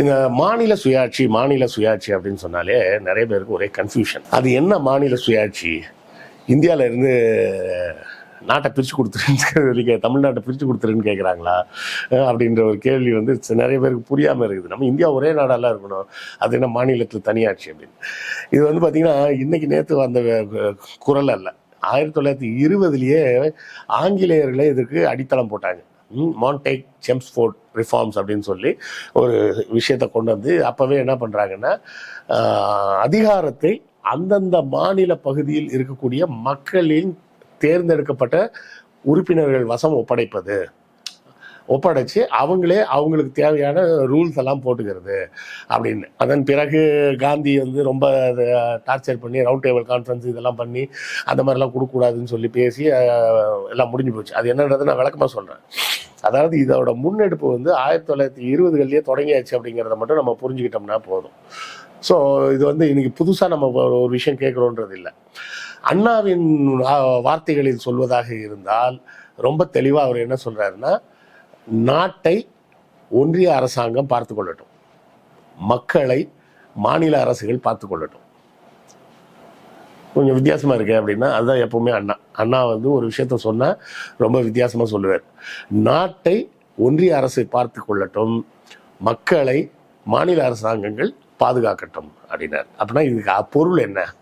இந்த மாநில சுயாட்சி மாநில சுயாட்சி அப்படின்னு சொன்னாலே நிறைய பேருக்கு ஒரே கன்ஃபியூஷன் அது என்ன மாநில சுயாட்சி? இந்தியாவிலேருந்து நாட்டை பிரித்து கொடுத்துருன்னு தமிழ்நாட்டை பிரித்து கொடுத்துருன்னு கேட்குறாங்களா அப்படின்ற ஒரு கேள்வி வந்து நிறைய பேருக்கு புரியாமல் இருக்குது. நம்ம இந்தியா ஒரே நாடாலாம் இருக்கணும். அது என்ன மாநிலத்தில் தனியாட்சி அப்படின்னு. இது வந்து பார்த்திங்கன்னா இன்றைக்கி நேற்று வந்த குரல் அல்ல. ஆயிரத்தி தொள்ளாயிரத்தி இருபதுலேயே ஆங்கிலேயர்களே இதற்கு அடித்தளம் போட்டாங்க. மான்டேக் செம்ஸ்ஃபோர்ட் ரிஃபார்ம்ஸ் அப்படின்னு சொல்லி ஒரு விஷயத்தை கொண்டு வந்து அப்போவே என்ன பண்ணுறாங்கன்னா அதிகாரத்தை அந்தந்த மாநில பகுதியில் இருக்கக்கூடிய மக்களின் தேர்ந்தெடுக்கப்பட்ட உறுப்பினர்கள் வசம் ஒப்படைப்பது. ஒப்படைச்சு அவங்களே அவங்களுக்கு தேவையான ரூல்ஸ் எல்லாம் போட்டுக்கிறது அப்படின்னு. அதன் பிறகு காந்தி வந்து ரொம்ப டார்ச்சர் பண்ணி ரவுண்ட் டேபிள் கான்ஃபரன்ஸ் இதெல்லாம் பண்ணி அந்த மாதிரிலாம் கொடுக்கக்கூடாதுன்னு சொல்லி பேசி எல்லாம் முடிஞ்சு போச்சு. அது என்னன்றது நான் விளக்கமாக சொல்கிறேன் அதாவது இதோட முன்னெடுப்பு வந்து ஆயிரத்தி தொள்ளாயிரத்தி இருபதுகள்லேயே தொடங்கியாச்சு அப்படிங்கிறத மட்டும் நம்ம புரிஞ்சுக்கிட்டோம்னா போதும். ஸோ இது வந்து இன்னைக்கு புதுசாக நம்ம ஒரு விஷயம் கேட்குறோன்றது இல்லை. அண்ணாவின் வார்த்தைகளில் சொல்வதாக இருந்தால் ரொம்ப தெளிவாக அவர் என்ன சொல்கிறாருன்னா நாட்டை ஒன்றிய அரசாங்கம் பார்த்து கொள்ளட்டும். மக்களை மாநில அரசுகள் பார்த்து கொள்ளட்டும். கொஞ்சம் வித்தியாசமாக இருக்கு அப்படின்னா அதுதான் எப்பவுமே அண்ணா. அண்ணா வந்து ஒரு விஷயத்த சொன்னால் ரொம்ப வித்தியாசமாக சொல்லுவார். நாட்டை ஒன்றிய அரசு பார்த்து கொள்ளட்டும். மக்களை மாநில அரசாங்கங்கள் பாதுகாக்கட்டும் அப்படின்னார். அப்படின்னா இதுக்கு அ- பொருள் என்ன?